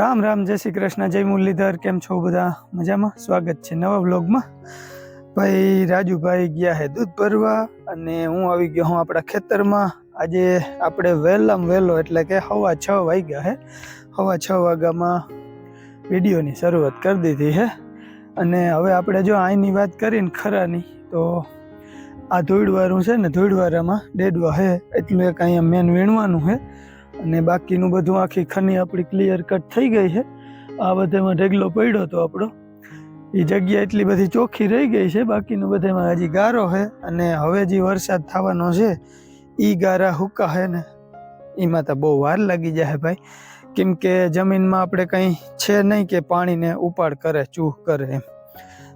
રામ રામ, જય શ્રી કૃષ્ણ, જય મુરલીધર, કેમ છો બધા? મજામાં? સ્વાગત છે નવા વ્લોગમાં. ભાઈ, રાજુભાઈ ગયા હે દૂધ ભરવા અને હું આવી ગયો હું આપણા ખેતરમાં. આજે આપણે વહેલામ વહેલો, એટલે કે હવા છ વાગ્યા હે હવા છ વાગ્યામાં વિડીયોની શરૂઆત કરી દીધી હે અને હવે આપણે જો અહીંની વાત કરીને ખરાની, તો આ ધોઈડવાળું છે ને ધોઈડવારામાં ડેડવા હે એટલું એક અહીંયા મેન વીણવાનું હે અને બાકીનું બધું આખી ખની આપણી ક્લિયર કટ થઈ ગઈ છે. આ બધામાં ઢગલો પડ્યો હતો આપણો. એ જગ્યા એટલી બધી ચોખ્ખી રહી ગઈ છે, બાકીનું બધામાં હજી ગારો છે અને હવે જે વરસાદ થવાનો છે એ ગારા હુકા છે ને, એમાં તો બહુ વાર લાગી જાય ભાઈ. કેમ કે જમીનમાં આપણે કંઈ છે નહીં કે પાણીને ઉપાડ કરે, ચૂહ કરે એમ.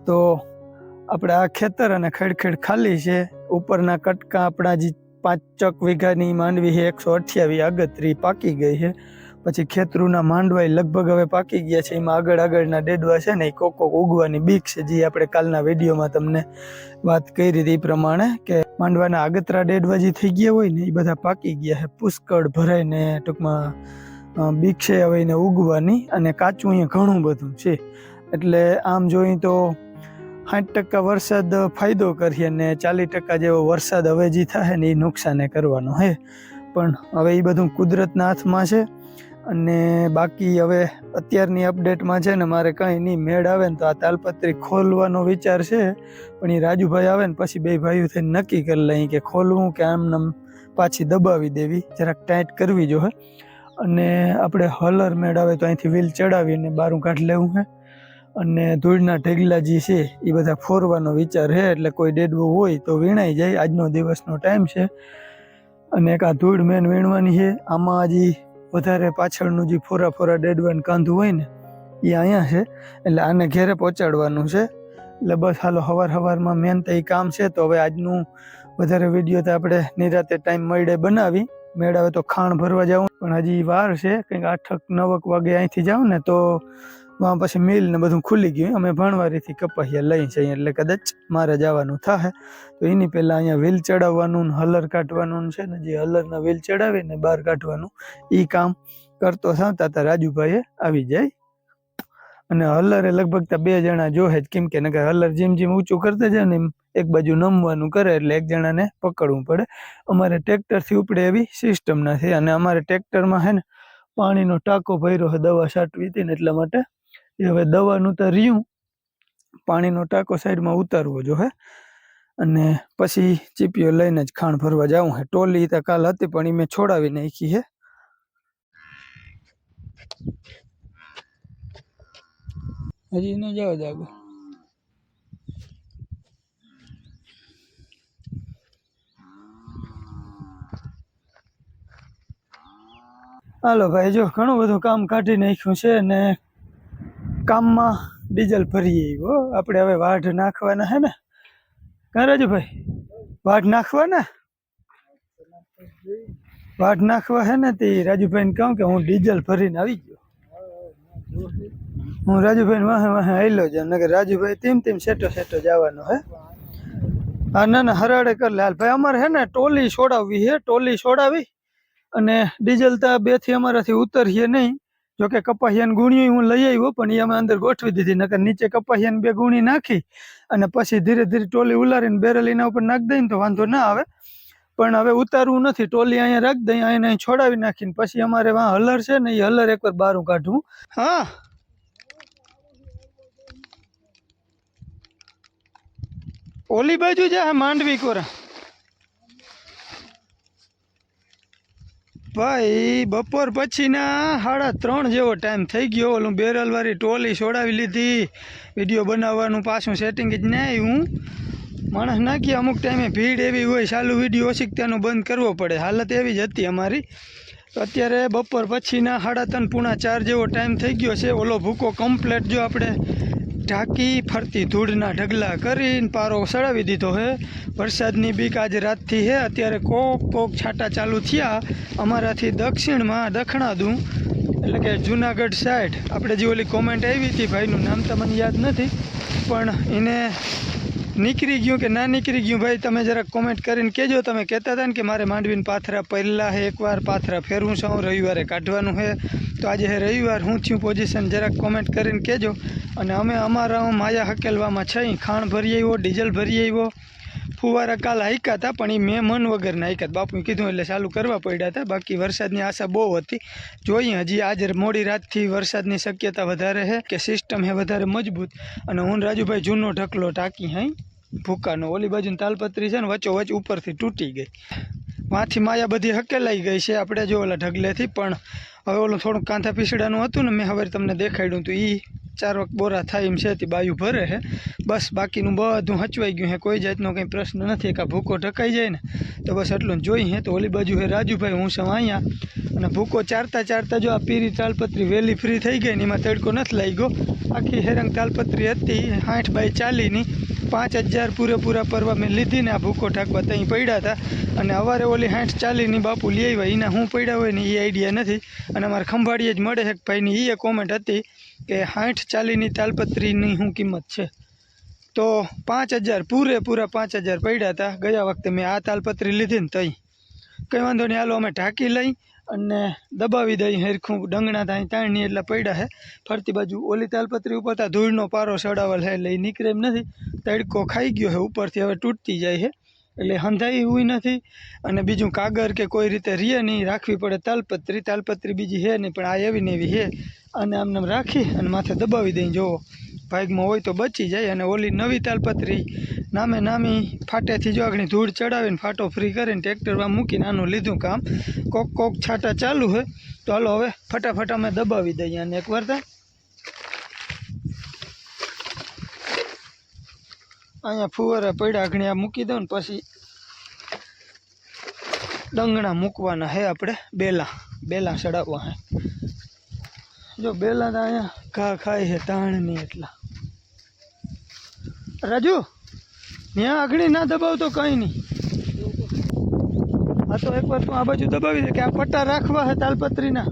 તો આપણે આ ખેતર અને ખેડખેડ ખાલી છે, ઉપરના કટકા આપણા જે પાંચ ચક વીઘાની માંડવી છે, એકસો અઠ્યાવીસ આગતરી પાકી ગઈ છે. પછી ખેતરુના માંડવાય લગભગ હવે પાકી ગયા છે, એમાં આગળ આગળના ડેડવા છે ને એ કોકો ઉગવાની બીક છે, જે આપણે કાલના વિડીયોમાં તમને વાત કરી હતી પ્રમાણે કે માંડવાના આગતરા ડેડવા જે થઈ ગયા હોય ને એ બધા પાકી ગયા છે. પુષ્કળ ભરાઈને ટૂંકમાં બીક છે હવે એને ઉગવાની અને કાચું અહીંયા ઘણું બધું છે. એટલે આમ જોઈએ તો સાઠ ટકા વરસાદ ફાયદો કરીએ ને ચાલીસ ટકા જેવો વરસાદ હવે જે થાય ને એ નુકસાને કરવાનો હે. પણ હવે એ બધું કુદરતના હાથમાં છે અને બાકી હવે અત્યારની અપડેટમાં છે ને મારે કંઈ નહીં, મેળ આવે ને તો આ તાલપત્રી ખોલવાનો વિચાર છે. પણ એ રાજુભાઈ આવે ને પછી બે ભાઈઓ થઈને નક્કી કરી લઈએ કે ખોલવું કે આમ પાછી દબાવી દેવી, જરાક ટાઈટ કરવી જો હે. અને આપણે હલર મેળ આવે તો અહીંથી વ્હીલ ચડાવીને બારું કાઢ લેવું હે. અને ધૂળના ઢેગલા જે છે, એ બધા ફોરવાનો વિચાર છે. એટલે કોઈ ડેડવો હોય તો વીણાઈ જાય. આજનો દિવસનો ટાઈમ છે. અને એક આ ધૂળ મેન વીણવાની છે. આમાં હજી વધારે પાછળનું જે ફોરા ફોરા ડેડવાન કાંધું હોય ને, એ અહીંયા છે. એટલે આને ઘેરે પહોંચાડવાનું છે. એટલે બસ હાલો હવાર હવારમાં મેન તો એ કામ છે. તો હવે આજનું વધારે વીડિયો તો આપણે નિરાતે ટાઈમ મળે બનાવી. મેળાવે તો ખાણ ભરવા જાઉં. પણ હજી વાર છે. કંઈક આઠક નવક વાગે અહીંથી જાઉં ને તો વાં પછી મિલ ને બધું ખુલી ગયું. અમે ભણવારીથી કપાહિયા લઈ જઈએ એટલે કદાચ મારે જવાનું થાય તો એની પહેલાં અહીંયા વ્હીલ ચડાવવાનું હલર કાઢવાનું છે ને જે હલરના વ્હીલ ચડાવીને બહાર કાઢવાનું એ કામ કરતો સાવતા તા રાજુભાઈએ આવી જાય. અને હલરે લગભગ તો બે જણા જોહે જ, કેમ કે નકર હલર જેમ જેમ ઊંચું કરતા જાય ને એમ એક બાજુ નમવાનું કરે એટલે એક જણાને પકડવું પડે. અમારે ટ્રેક્ટરથી ઉપડે એવી સિસ્ટમ નથી અને અમારે ટ્રેક્ટરમાં છે ને પાણીનો ટાંકો ભર્યો દવા છાંટવી હતી ને એટલા માટે એ હવે દવાનું તો પાણીનો ટાંકો સાઈડમાં ઉતારવો જો હે. અને પછી ચીપીઓ લઈને જ ખાણ ભરવા જાઉં હે. ટોલી તો કાલ હતી પણ એ મેં છોડાવી નાખી હે. હજી ન જાવ જાગો. હાલો ભાઈ, જો ઘણું બધું કામ કાઢી નાખ્યું છે ને કામમાં ડીઝલ ભરીએ હો. આપણે હવે વાઢ નાખવાના હે ને? કાં રાજુભાઈ વાઢ નાખવાના? વાઢ નાખવા હે ને તે રાજુભાઈને કહું કે હું ડીઝલ ભરીને આવી ગયો. હું રાજુભાઈ વાહે વાહે આવેલો જ નગર રાજુભાઈ તેમ તેમ સેટો સેટો જવાનો હે. હા ના ના હરાડે કર લે. હાલ ભાઈ અમારે હે ને ટોલી છોડાવવી હે. ટોલી છોડાવી અને ડીઝલ તો બેથી અમારાથી ઉતરીએ નહીં. જો કે કપાસિયાની ગુણીઓ હું લઈ આવ્યો, પણ એ અમે અંદર ગોઠવી દીધી. નકર નીચે કપાસિયાની બે ગુણી નાખી અને પછી ધીરે ધીરે ટોલી ઉલારીને બેરલ એના ઉપર નાખી દઈએ તો વાંધો ના આવે. પણ હવે ઉતારવું નથી. ટોલી અહીંયા રાખી દઈએ અહીંયા અહીં છોડાવી નાખીને પછી અમારે વાં હલર છે ને એ હલર એકવાર બારું કાઢવું હા. ઓલી બાજુ જા, માંડવી કોરા. ભાઈ, બપોર પછીના સાડા ત્રણ જેવો ટાઈમ થઈ ગયો. ઓલું બેરલવાળી ટોલી છોડાવી લીધી. વીડિયો બનાવવાનું પાછું સેટિંગ જ નહીં હું માણસ નાખીએ અમુક ટાઈમે ભીડ એવી હોય, ચાલુ વીડિયો ઓછીકતાનું બંધ કરવો પડે. હાલત એવી જ હતી અમારી. અત્યારે બપોર પછીના સાડા ત્રણ, પૂણા ચાર જેવો ટાઈમ થઈ ગયો છે. ઓલો ભૂકો કમ્પ્લેટ જો આપણે ઢાંકી ફરતી ધૂળના ઢગલા કરીને પારો સડાવી દીધો હે. વરસાદની બીક આજે રાતથી હે. અત્યારે કોક કોક છાંટા ચાલુ થયા. અમારાથી દક્ષિણમાં દખણાદું. એટલે કે જુનાગઢ સાઈડ. આપણે જે ઓલી કોમેન્ટ આવી હતી, ભાઈનું નામ તો મને યાદ નથી, પણ એને નીકળી ગયું કે ના નીકળી ગયું? ભાઈ, તમે જરાક કોમેન્ટ કરીને કહેજો. તમે કહેતા હતા ને કે મારે માંડવીને પાથરા પહેલાં હે. એકવાર પાથરા ફેરવું છું. રવિવારે કાઢવાનું છે તો આજે હે રવિવાર. હું થયું પોઝિશન જરાક કોમેન્ટ કરીને કહેજો. અને અમે અમારા માયા હકેલવામાં છે. ખાણ ભરી આવ્યો, ડીઝલ ભરી આવ્યો. ફુવારા કાલ હાઈકા હતા, પણ એ મેં મન વગરના નાખ્યા. બાપુએ કીધું એટલે ચાલુ કરવા પડ્યા હતા. બાકી વરસાદની આશા બહુ હતી. જોઈએ હજી આજે મોડી રાતથી વરસાદની શક્યતા વધારે છે કે સિસ્ટમ હે વધારે મજબૂત. અને હું રાજુભાઈ જૂનો ઢકલો ટાંકી હાઈ, ભૂકાનો. ઓલી બાજુની તાલપત્રી છે ને વચ્ચો વચ્ચ ઉપરથી તૂટી ગઈ. વાંથી માયા બધી હકેલાઈ ગઈ છે આપણે જો ઓલા ઢગલેથી, પણ હવે ઓલું થોડુંક કાંથા પીસડાનું હતું ને, મેં હવે તમને દેખાડ્યું હતું એ ચાર વખત બોરા થાય એમ છે, તે બાયું ભરે છે. બસ બાકીનું બધું હચવાઈ ગયું છે. કોઈ જાતનો કંઈ પ્રશ્ન નથી. કે ભૂકો ઢકાઈ જાય ને, તો બસ એટલું જોઈ હે તો ઓલી બાજુ હે રાજુભાઈ, હું છું અહીંયા. અને ભૂકો ચારતા ચારતા જો આ પીરી તાલપત્રી વહેલી ફ્રી થઈ ગઈ ને, એમાં તડકો નથી લાગ્યો. આખી હેરંગ તાલપત્રી હતી આઠ બાય ચાલીની. પાંચ હજાર પૂરેપૂરા પરવા મેં લીધી ને આ ભૂકો ઢાંકવા ત્યાં પડ્યા હતા. અને અવારે ઓલી હાઠ ચાલીની બાપુ લઈ આવ્યા. એના હું પડ્યા હોય ને એ આઈડિયા નથી. અને અમારે ખંભાળીએ જ મળે છે ભાઈની એ કોમેન્ટ હતી. કે સાઠ ચાલીની તાલપત્રીની શું કિંમત છે. તો પાંચ હજાર, પૂરેપૂરા પાંચ હજાર પડ્યા હતા. ગયા વખતે મેં આ તાલપત્રી લીધી ને તઈ. કંઈ વાંધો નહીં, હાલો અમે ઢાંકી લઈ અને દબાવી દઈ હેરખું ડંગણા થાય તાણની એટલે પડ્યા હે. ફરતી બાજુ ઓલી તાલપત્રી ઉપર તા ધૂળનો પારો સડાવેલ હે એટલે એ નીકળે એમ નથી. તડકો ખાઈ ગયો હે, ઉપરથી હવે તૂટતી જાય છે એટલે હંધાઈ એવું નથી. અને બીજું કાગર કે કોઈ રીતે રીએ નહીં રાખવી પડે. તાલપત્રી તાલપત્રી બીજી છે નહીં, પણ આ એવી ને એવી છે અને આમને આમ રાખી અને માથે દબાવી દઈ જુઓ. ભાગમાં હોય તો બચી જાય અને ઓલી નવી તાલપત્રી નામે નામી ફાટેથી જો આગળ ધૂળ ચડાવીને ફાટો ફ્રી કરીને ટ્રેક્ટરમાં મૂકીને આનું લીધું કામ કોક કોક છાંટા ચાલુ હોય તો હાલો હવે ફટાફટ અમે દબાવી દઈએ અને એક વાર અહીંયા ફુવારા પડ્યા આ મૂકી દઉં ને પછી ડંગણા મૂકવાના હે આપણે. બેલા બેલા ચડાવવા હે. જો બેલા તો અહીંયા ઘા ખાય છે તાણ નહીં એટલા. રાજુ ત્યાં આગળ ના દબાવતો કંઈ નહીં. હા તો એકવાર તું આ બાજુ દબાવી દે, કે આ પટ્ટા રાખવા છે તાલપત્રીના.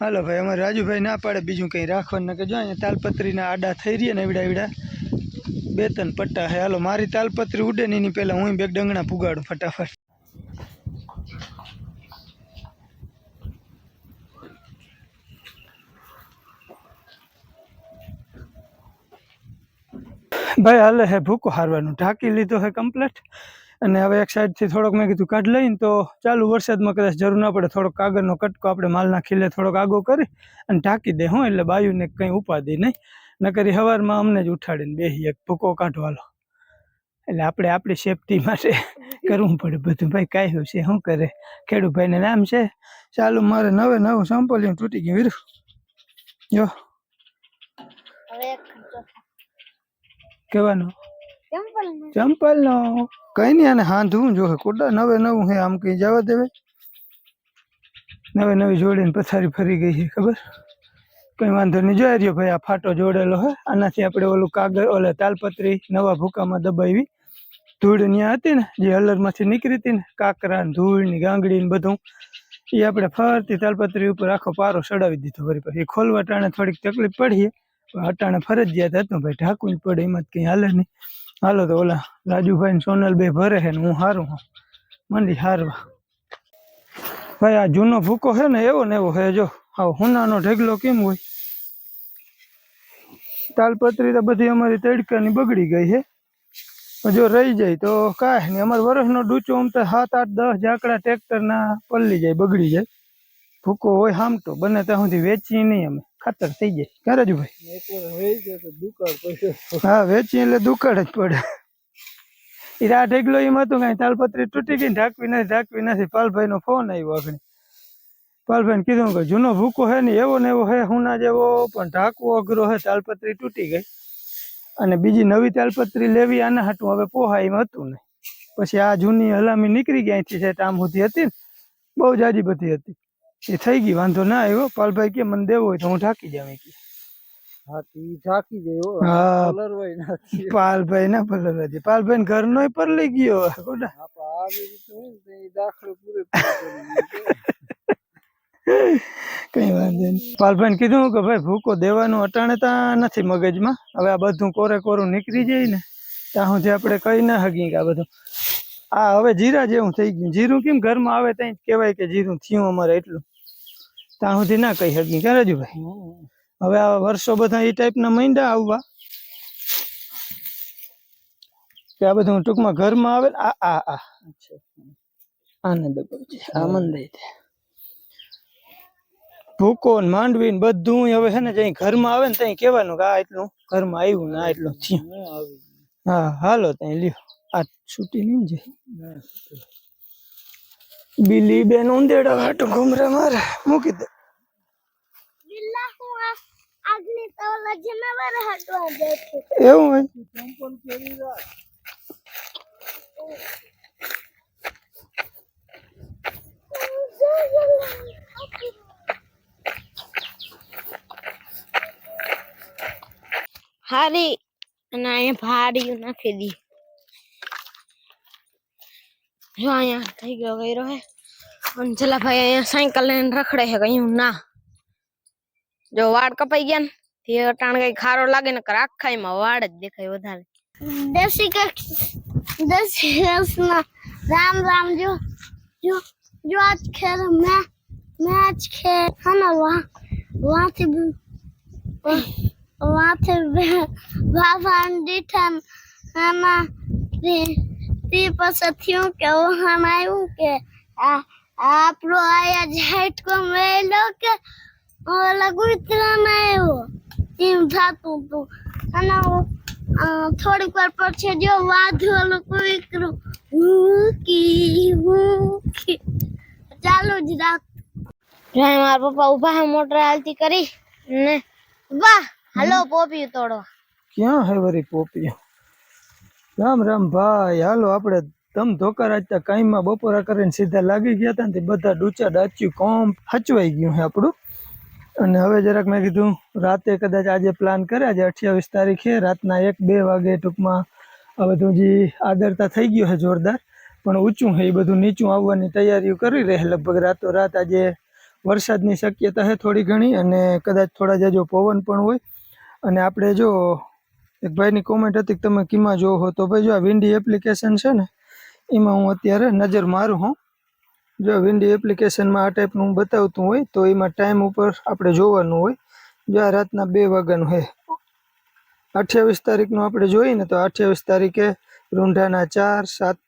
હાલો ભાઈ, અમારે રાજુભાઈ ના પાડે, બીજું કંઈ રાખવાનું કે જો અહીંયા તાલપત્રીના આડા થઈ રહ્યા ને એવડા એવડા. બે ત્રણ પટ્ટા હે હાલો, મારી તાલપત્રી ઉડે ને એની પહેલાં હું બે ડંગણા પુગાડું ફટાફટ. ભાઈ હાલે હે ભૂકો હારવાનું. ઢાંકી લીધો હે કમ્પ્લેટ અને હવે એક સાઈડથી થોડોક મેં કીધું કાઢ લઈને તો ચાલુ વરસાદમાં કદાચ જરૂર ના પડે થોડોક કાગળનો કટકો આપણે માલના ખીલે થોડોક આગો કરી અને ઢાંકી દે હું એટલે બાયુને કંઈ ઉપાધિ નહીં. નકરી સવારમાં અમને જ ઉઠાડીને બેસી એક ભૂકો કાઢવાલો એટલે આપણે આપણી સેફટી માટે કરવું પડે બધું. ભાઈ કાંઈ છે શું કરે? ખેડૂત ભાઈને નામ છે? ચાલુ મારે નવે નવું સંપોલિયું તૂટી ગયું વીરું જો. સિમ્પલ ચંપલ નો કઈ નઈ આને હાંધવું જો કોડા નવે નવું હે આમ કઈ જવા દેવે? નવે નવી જોડીને પથારી ફરી ગઈ છે ખબર? કઈ વાંધો નહીં જોઈ રહ્યો ભાઈ આ ફાટો જોડેલો હે. આનાથી આપણે ઓલું કાગળ ઓલે તાલપત્રી નવા ભૂકામાં દબાવી. ધૂળ ત્યાં હતી ને જે હલરમાંથી નીકળી હતી ને કાકરા ધૂળની ગાંગડી ને બધું એ આપણે ફરતી તાલપત્રી ઉપર આખો પારો ચડાવી દીધો ફરી પછી. ખોલવા ટાણે થોડીક તકલીફ પડી અટાણે ફરજિયાત હતું ભાઈ, ઢાંકવું જ પડે, એમાં કઈ હાલે નહીં. હાલો તો ઓલા રાજુભાઈ ને સોનલભાઈ ભરે છે હું હારું હું. મંડી હારવા. ભાઈ, આ જૂનો ભૂકો છે ને એવો ને એવો છે, જો. હા હુનાનો ઢગલો કેમ હોય? તાલપત્રી તો બધી અમારી તડકાની બગડી ગઈ છે. જો રહી જાય તો કાંઈ નહીં. અમારે વરસનો ડૂચો આમ તો સાત, આઠ, દસ ઝાકડા ટ્રેક્ટરના પલ્લી જાય, બગડી જાય. ભૂકો હોય હામટો, બને ત્યાં સુધી વેચી નહીં અમે. ખાતર થઈ જાય. ક્યારે જ ભાઈ હા વેચી એટલે દુકાળ જ પડે. એ આ ઢેગલો એમ હતું કાંઈ તાલપત્રી તૂટી ગઈ ને ઢાંકવી નથી ઢાંકવી નથી. પાલભાઈ નો ફોન આવ્યો આગળ. પાલભાઈ કીધું કે જૂનો ભૂકો હે ને એવો ને એવો હે, હુના જેવો, પણ ઢાંકવો અઘરો હે, તાલપત્રી તૂટી ગઈ. અને બીજી નવી તાલપત્રી લેવી આના હાટું હવે પોહા એમ હતું નહીં. પછી આ જૂની હલામી નીકળી ગઈ અહીંથી છે આમ સુધી હતી ને. બહુ જાજી બધી હતી. એ થઈ ગઈ વાંધો ના આવ્યો. પાલભાઈ કે મને દેવો હોય તો હું ઢાંકી જાઉં કે હા હા. કલર હોય પાલભાઈ ના પાલભાઈ ઘરનો પરલી ગયો ને. કઈ વાંધો નહીં. પાલભાઈ કીધું કે ભાઈ ભૂકો દેવાનું અટાણે તા નથી મગજમાં. હવે આ બધું કોરે કોરું નીકળી જાય ને ત્યાં સુધી આપણે કહી ના હગી કે આ બધું. આ હવે જીરા જેવું થઈ ગયું. જીરું કેમ ઘરમાં આવે ત્યાં જ કહેવાય કે જીરું થયું અમારે એટલું. ત્યાં સુધી ના કહી શકી કે રાજુભાઈ? હવે આ વર્ષો બધા એ ટાઈપના માંડ્યા આવવા. કે આ બધું ટૂંકમાં ઘરમાં આવે આ આ આ. આનંદ આનંદ ભૂકો ને માંડવી ને બધું હવે છે ને જઈ ઘરમાં આવે ને ત્યાં કહેવાનું કે આ એટલું ઘરમાં આવ્યું ને આ એટલું થયું. હા હાલો ત્યાં લ્યો. આ છૂટી નહીં જાય બિલી બેન ઉંદેડા હાટ ઘુમરે મારે. મૂકી દે. એવું હોય? હારી અને અહીંયા ભારી નાખી દી. જો અહીંયા થઈ ગયો ગયરો હે અને જલાભાઈ અહીંયા સાયકલ લઈને રખડે છે કહ્યું ના જો વાળ કપાઈ ગયા ને તે અટાણ કઈ ખારો લાગે ને આખા એમાં વાળ જ દેખાય વધારે રામ રામ જો જો જો આજ ખેલ મેં મેં આજ ખેલ હા વહાં વહાંથી વહાંથી બાબા દીઠા એમાં તે પછી થયું કે વહાણ આવ્યું કે આ આપણો આયા જાઈટ કો મેલો કે ઓલા ગુતરામાં આવ્યો. એમ થતું હતું અને થોડીક વાર પછી જો વાધુ ઓલું કુઈકરું મૂકી મૂકી ચાલુ જ રાખ. જાય મારા પપ્પા ઊભા હે મોટર હાલતી કરી ને વાહ હાલો પોપી તોડવા ક્યાં હે વરી પોપિયો? રામ રામ ભાઈ, હાલો આપણે તમ ધોકા રાજતા કાંઈમાં બપોરા કરીને સીધા લાગી ગયા હતા ને બધા ડૂચા ડાચ્યું કોમ હચવાઈ ગયું છે આપણું. અને હવે જરાક મેં કીધું, રાતે કદાચ આજે પ્લાન કરે આજે અઠ્યાવીસ તારીખે, રાતના એક બે વાગે ટૂંકમાં આ બધું જે આદરતા થઈ ગયું છે જોરદાર, પણ ઊંચું છે, એ બધું નીચું આવવાની તૈયારીઓ કરી રહે લગભગ રાતો રાત આજે વરસાદની શક્યતા છે થોડી ઘણી અને કદાચ થોડા જાજો પવન પણ હોય. અને આપણે જો એક ભાઈની કોમેન્ટ હતી કે તમે કીમાં જોવો હો તો ભાઈ જો આ વિન્ડી એપ્લિકેશન છે ને, એમાં હું અત્યારે નજર મારું હું. જો વિન્ડી એપ્લિકેશનમાં આ ટાઈપનું બતાવતું હોય તો એમાં ટાઈમ ઉપર આપણે જોવાનું હોય. જો આ રાતના બે વાગ્યાનું છે અઠ્યાવીસ તારીખનું આપણે જોઈએ ને તો અઠ્યાવીસ તારીખે રૂંઢાના ચાર, સાત,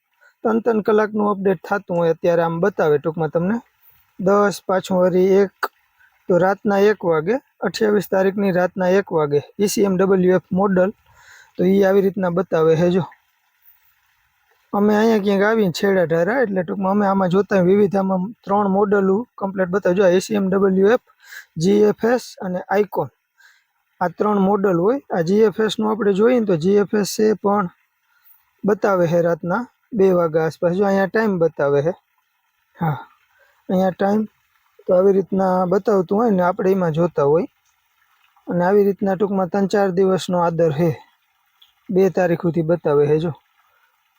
ત્રણ ત્રણ કલાકનું અપડેટ થતું હોય અત્યારે આમ બતાવે ટૂંકમાં તમને. દસ, પાછું વળી એક, તો રાતના એક વાગે અઠ્યાવીસ તારીખની રાતના એક વાગે ઈસીએમ ડબલ્યુ એફ મોડલ, તો એ આવી રીતના બતાવે છે, જો. અમે અહીંયા ક્યાંક આવીને છેડા ઢારા, એટલે ટૂંકમાં અમે આમાં જોતા વિવિધ આમાં ત્રણ મોડલો કમ્પ્લેટ બતાવે. જો એસીએમ ડબલ્યુ એફ જીએફએસ અને આઇકોન આ ત્રણ મોડલ હોય. આ જીએફએસનું આપણે જોઈએ તો જીએફએસ એ પણ બતાવે છે રાતના બે વાગ્યા આસપાસ. જો અહીંયા ટાઈમ બતાવે છે. હા. અહીંયા ટાઈમ તો આવી રીતના બતાવતું હોય ને આપણે એમાં જોતા હોય. અને આવી રીતના ટૂંકમાં ત્રણ ચાર દિવસનો આદર હે. બે તારીખ સુધી બતાવે હે જો.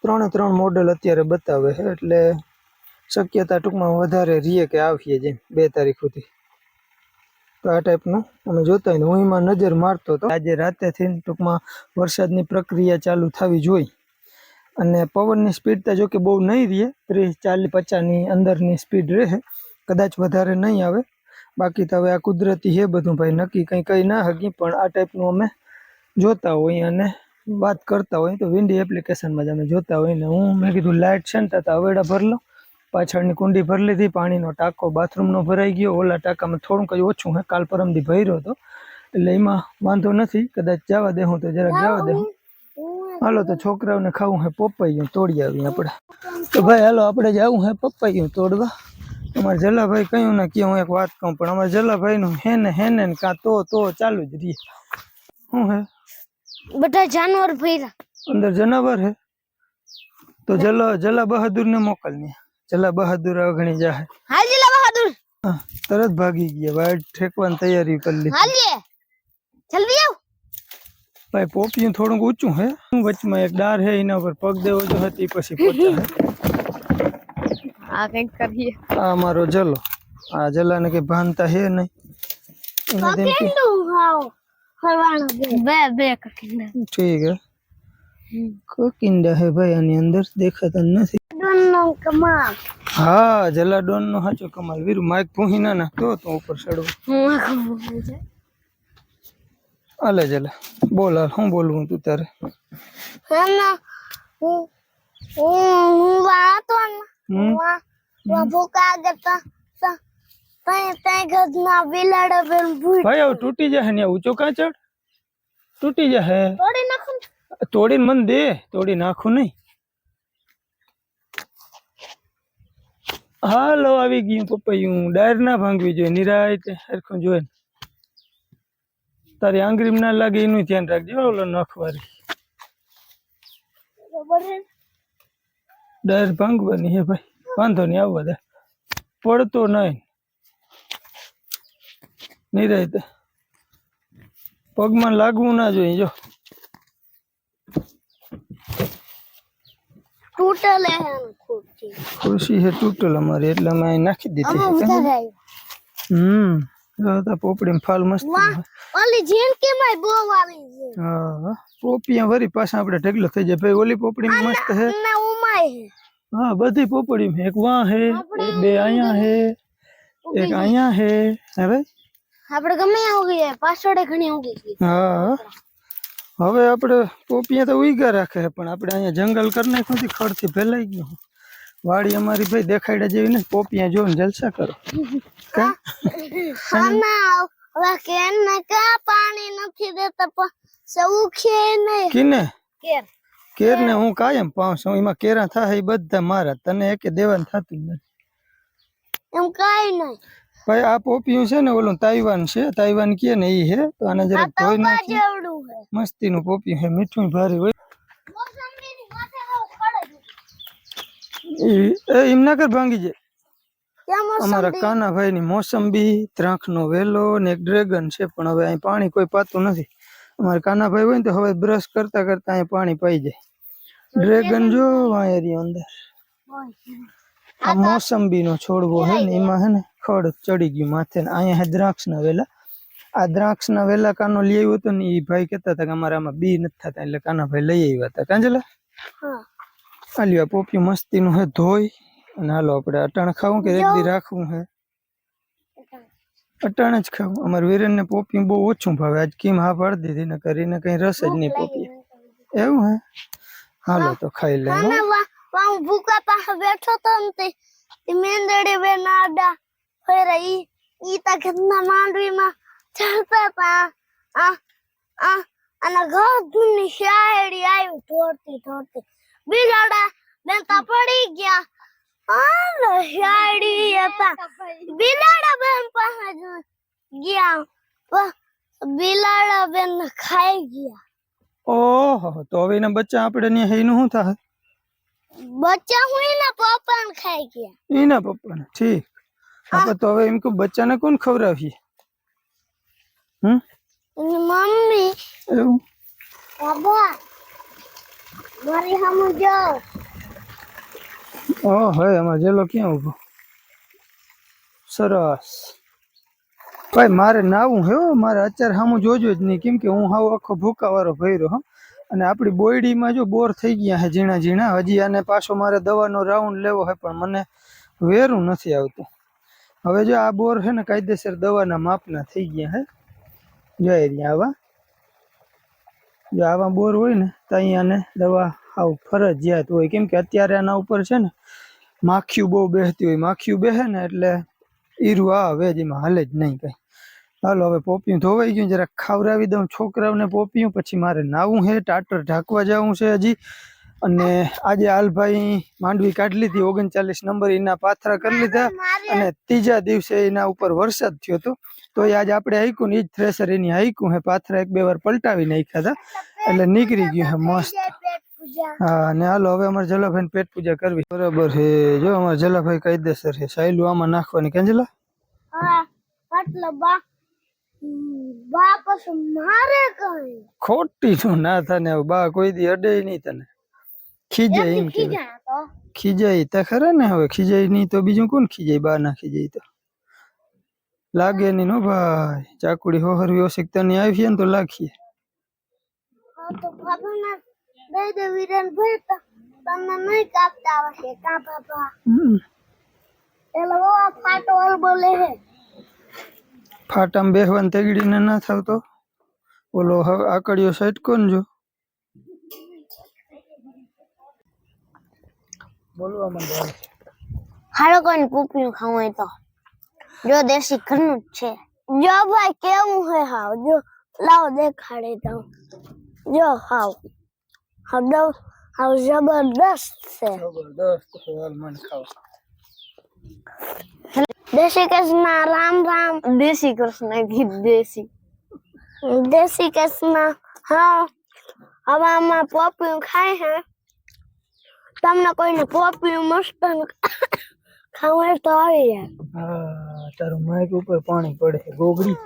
ત્રણે ત્રણ મોડલ અત્યારે બતાવે છે એટલે શક્યતા ટૂંકમાં વધારે રહીએ કે આવીએ જેમ બે તારીખ સુધી. તો આ ટાઈપનું અમે જોતા હોય ને હું એમાં નજર મારતો હતો આજે રાતેથી ટૂંકમાં વરસાદની પ્રક્રિયા ચાલુ થવી જોઈ. અને પવનની સ્પીડ તો જો કે બહુ નહીં રહે ત્રીસ ચાલીસ પચાસની અંદરની સ્પીડ રહે. કદાચ વધારે નહીં આવે. બાકી તો હવે આ કુદરતી હે બધું ભાઈ. નક્કી કંઈ કંઈ ના હકી પણ આ ટાઈપનું અમે જોતા હોઈએ અને વાત કરતા હોય તો વિન્ડી એપ્લિકેશનમાં જ અમે જોતા હોય ને હું, મેં કીધું લાઇટ છે ને તો હવેડા ભર લો. પાછળની કુંડી ભરી લીધી, પાણીનો ટાંકો બાથરૂમનો ભરાઈ ગયો. ઓલા ટાંકામાં થોડું કંઈ ઓછું હે, કાલ પરમથી ભર્યો હતો. એટલે એમાં વાંધો નથી, કદાચ જવા દેવું તો જરાક જવા દે. હાલો, તો છોકરાઓને ખાવું હે પપૈયું તોડી આવીએ આપણે. તો ભાઈ, હાલો, આપણે જવું હે પપૈયું તોડવા. અમારે જલાભાઈ કહ્યું ને કે હું એક વાત કહું પણ અમારે જલાભાઈનું હે ને હે ને કાં તો તો ચાલુ જ રહે. શું હે? બધા જાનવર ભર્યા. અંદર જનાવર હે? તો જલા જલા બહાદુર ને મોકલને. જલા બહાદુર અગણી જાહે. હાલજી બહાદુર. હા, તરત ભાગી ગયા વાઈટ ઠેકવાની તૈયારી કરી લીધી. હાલજી જલ્દી આવ. ભાઈ પોપિયું થોડુંક ઊંચું હે? વચમાં એક ડાર હે એના ઉપર પગ દેવો જો હતી પછી પહોંચા હે. આ કંઈક કરીએ આ અમારો જલો આ જલાને કઈ ભાનતા હે નહીં એને તેમ કે કકિંડું ખાઓ ફરવાનું બે બે બે કકિંડા ઠીક હે કોકિંડા હે ભાઈ આની અંદર દેખાતા નથી ડોનનો કમાલ હા જલાડોન નો સાચો કમાલ વીરુ માઇક ભૂહી ના નાખતો તો ઉપર ચડવું હું ખબર છે હાલે જલા બોલ હાલ હું બોલવું તું તારે હમણાં હું હું હું વાતો ને હમ વા વા ભૂકા ગતા તઈ તઈ ઘરના બિલાડા બેન ભૂઈ ભાઈ હવે તૂટી જશે ને ઊંચો કાં ચડ તૂટી જશે તોડી નાખું તોડીને મન દે તોડી નાખું નહીં હાલો આવી ગયું પપૈયું ડાયર ના ભાંગવી જોઈએ નિરાય હરખું જોઈને તારી આંગળી ના લાગે એનું ધ્યાન રાખજો ઓલો નખવારી ખબર છે ડાયર ભાંગવાની હે ભાઈ વાંધો નહીં આવવા દે પડતો નહીં. નિરાય પગમાં લાગવું ના જોઈએ જો. તૂટેલે હે ને ખુરશી. ખુરશી હે તૂટેલ અમારી એટલે અમે અહીં નાખી દીધી આમાં છે. બધા આવ્યું હમ જો તો પોપડી ફાલ મસ્ત વાહ ઓલી જિંદગી માં બહુ આવી છે. હા પોપિયા વરી પાછા આપણે ઢગલો થઈ જાય. ભાઈ ઓલી પોપડી મસ્ત હે ને ઉમાય હે હા બધી પોપડી એક વાં હે એક બે અહીંયા હે એક અહીંયા હે હે ભાઈ આપણે ગમે ત્યાં ઉગી જાય પાછળ ઘણી ઉગી ગઈ હા હવે આપણે પોપિયા તો ઉઈગા રાખે છે, પણ આપણે અહીંયા જંગલ કરી નાખ્યું છે ખડથી ફેલાઈ ગયું વાડી અમારી ભાઈ દેખાડ્યા જેવી ને પોપિયા જોઈને જલસા કરો. કા આના હવે કેન ને કા પાણી નથી દેતા પણ સૌખે નહીં. કિને? કેર કેર ને હું કાયમ પાઉં છું એમાં કેરા થાય એ બધા મારા તને એકે દેવાનું થતું જ નથી. એમ કાઈ નહીં. ભાઈ આ પોપિયું છે ને ઓલું તાઇવાન છે તાઇવાન કે ને ઈ હે તો આને આ જરાક તો ધોઈ નાખી જેવડું હે. મસ્તીનું પોપિયું હે મીઠું ભારી હોય. મોસંબીની માથે હાવ ખડે ઈ એ એમ ના કર ભાંગી જાય. ત્યાં અમારા મોસંબી? કાનાભાઈ ની મોસંબી દ્રાંખનો વેલો ને એક ડ્રેગન છે પણ હવે અહીં પાણી કોઈ પાતું નથી. અમારા કાનાભાઈ હોય ને તો હવે બ્રશ કરતા કરતા અહીંયા પાણી પાઈ જાય. ડ્રેગન જો વાયરી અંદર. આ મોસંબી નો છોડવો હે ને એમાં હે ને ખડ ચડી ગયું માથે ને અહીંયા હે દ્રાક્ષ ના વેલા. આ દ્રાક્ષ ના વેલા કાનો લઈ આવ્યો હતો ને એ ભાઈ કહેતા હતા કે અમારા આમાં બી નથી થતા એટલે કાનાભાઈ લઈ આવ્યા હતા. કાંજલા? હાલ્યો આ પોપિયું મસ્તીનું હે ધોઈ. અને હાલો આપણે અટાણ ખાવું કે એક દી રાખવું હે? અટાણ જ ખાવું અમારે વીરેન ને પોપી બહુ ઓછું ભાવે. આજ કેમ હા પાડી દીધી? ને કરીને કઈ રસ જ નહીં પોપી એવું હે? હાલો તો ખાઈ લે હો. ભૂકા પાસે બેઠો તો ને તે મેંદડે મેંદડી નાડા ફેરા ઈ ઈ તા ઘરના માંડવીમાં ચાલતા તા. આ આ અને ઘર દૂની શાયડી આવી ઢોરતી ઢોરતી બિલાડા મેં તા પડી ગયા. બિલાડા બેન પાસે ગયા. બિલાડા બેન ખાઈ ગયા. ઓહો તો હવે એના બચ્ચા આપણે શું થાય? બચ્ચા હું એના પપ્પા ને ખાઈ ગયા. એના પપ્પાને ઠીક. આપણે તો હવે એમ કે બચ્ચાને કોણ ખવડાવીએ? હમ? મમ્મી. એવું? બાબા મારી જાઓ. ઓ હવે એમાં જેલો ક્યાં ઊભો સરસ. ભાઈ, મારે નાવું હે. મારે અત્યારે સામું જોજો જ નહીં, કેમ કે હું હાવ આખો ભૂકાવાળો ભર્યો, હો. અને આપણી બોયડીમાં જો બોર થઈ ગયા છે ઝીણા ઝીણા, હજી આને પાછો મારે દવાનો રાઉન્ડ લેવો હોય પણ મને વેરું નથી આવતું. હવે જો આ બોર છે ને કાયદેસર દવાના માપના થઈ ગયા હે. જો એ રહ્યા આવા. જો આવા બોર હોય ને, તો અહીંયા આને દવા હાવ ફરજિયાત હોય. કેમ કે અત્યારે આના ઉપર છે ને માખિયું બહુ બેસતી હોય. માખિયું બેસે ને એટલે ઈરું આવે જ, એમાં હાલે જ નહીં કઈ. હાલો, હવે પોપિયું ધોવાઈ ગયું જરા ખાવડાવી દઉં. છોકરાઓને પોપિયું, પછી મારે નાવું છે ટાટર ઢાંકવા જવું છે હજી. અને આજે હાલભાઈ માંડવી કાઢી લીધી, ઓગણચાલીસ નંબર એના પાથરા કરી લીધા. અને ત્રીજા દિવસે એના ઉપર વરસાદ થયો હતો. તો એ આજે આપણે હાઈકું ને એ જ થ્રેસર એની હાઈકું હે. પાથરા એક બે વાર પલટાવી નાખ્યા હતા. એટલે નીકળી ગયું હે મસ્ત. હા અને હાલો હવે અમારે જલાભાઈ પેટ પૂજા કરવી બરાબર છે. જો અમારે જલાભાઈ કાયદેસર છે સાયલું આમાં નાખવાની કેંજલા હા એટલે બા હમ, બા પછી મારે કઈ? ખોટી નું ના થાય ને બા કોઈ દી અડે નહીં તને. ખીજાય એમ કે ખીજા તો. ખીજાય તા ખરા ને હવે ખીજાય નહીં તો બીજું કોણ ખીજાય? બા ના ખીજાય તો. લાગે નહીં નો ભાઈ. ચાકુડી હોહરવી ઓશિકતા ની આવી ને તો લાખીએ. હા તો બાબાના દઈ દે વિરેન ભાઈ તો તમને નહીં કાપતા આવડશે કા હમ. એટલે બહુ આ ફાટો ઓલ બોલે હે. ફાટામાં બેહવાન તેગડીને ના થાવ તો ઓલો આકડીઓ સાઈડ કોણ જો. બોલવા માંડે હાલો કોઈ કૂપિયું ખાવું હોય તો. જો દેશી ઘરનું જ છે. જો ભાઈ કેવું હે હાવ જો લાવો દેખાડે તો. જો હાવ. દઉં હાવ જબરદસ્ત છે જબરદસ્ત સવાલ મન ખાવ દેશી કૃષ્ણ રામ રામ દેશી કૃષ્ણ ગીત દેશી દેશી કૃષ્ણ હા હવામાં આમાં ખાય હે તમને કોઈને પોપિયું મસ્ત ખાવું તો આવી જાય હા તારું માઇક ઉપર પાણી પડે ગોગડી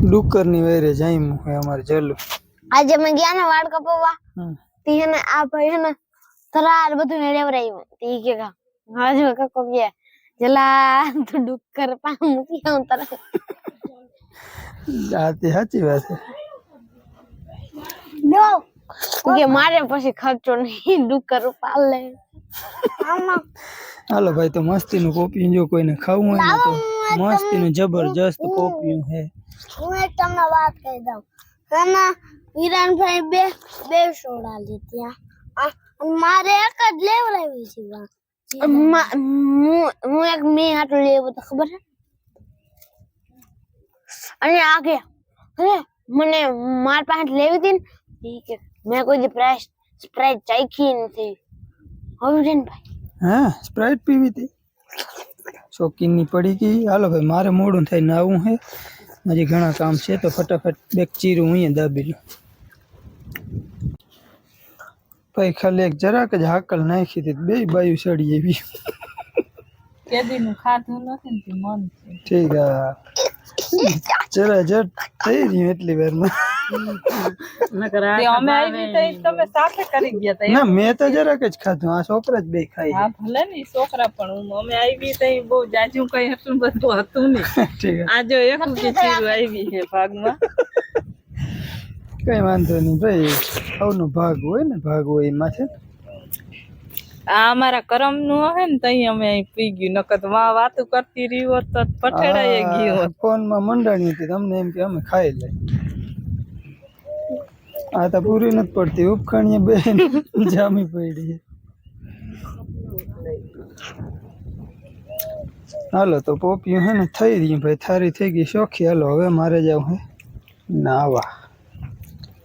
ડુક્કરની વેરે જામ્યું હે અમારે જલું આજે મેં ગયા ને વાળ કપાવવા તી હે ને આ ભાઈ હે ને તરાર બધું ને લેવરાયું તી કે કા હાજો કકો કે જલા તો ડુક્કર પા મૂકી આવું તરત આ તે સાચી વાત છે. નો કે મારે પછી ખર્ચો નહીં ડુક્કર પાલે આમાં હાલો ભાઈ તો મસ્તી નું કોપી જો કોઈને ખાવું હોય ને તો મસ્તી નું જબરજસ્ત કોપિયું હે હું એક તમને વાત કહી દઉં એના વિરાનભાઈ બે બે સોડા લીધી આ. આ અને મારે એક જ લેવડાવી છે વા. હું એક મેં હાટું લેવું તો ખબર છે અને આ ગયા અરે મને માર પાસે લેવી હતી ને ઈ કે મેં કોઈ દી પ્રાઇસ સ્પ્રાઇટ ચાખી નથી હવે છે ને ભાઈ હા સ્પ્રાઇટ પીવી હતી શોકીનની પડી ગઈ. હાલો ભાઈ મારે મોડું થાય નાવું આવું હે. હજી ઘણા કામ છે તો ફટાફટ બેક ચીરું અહીંયા દાબી લો ભાઈ ખાલી એક જરાક જ હાકલ નાખી હતી બે બાયું સડી એવી. કેદીનું ખાધું નથી મન ઠીક હા. જરા જટ થઈ રહ્યું એટલી વારમાં. તે અમે આવી તો ઈ તમે સાથે કરી ગયા તા ના મેં તો જરાક જ ખાધું. આ છોકરા જ બે ખાઈ હા ભલે ને છોકરા પણ અમે આવી તો બહુ જાજુ કઈ હતું બધું હતું નહીં. ઠીક આ જો એક આવી છે ભાગમાં. કઈ વાંધો નહીં ભાઈ સૌનો ભાગ હોય ને ભાગ હોય એમાં છે. આ અમારા કરમનું હે ને તઈ અમે પી ગયું. નકરમાં વાતું કરતી રહી હોત તો પઠેડાઈ ગયું ફોન ફોનમાં મંડાણી હતી તમને એમ કે અમે ખાઈ લઈ. આ તો પૂરી નથી પડતી ઉપખાણીએ બેન જામી પડી. હાલો તો પોપિયું હે ને થઈ રહ્યું ભાઈ થારી થઈ ગઈ શોખી. હાલો હવે મારે જવું હે. નાવા.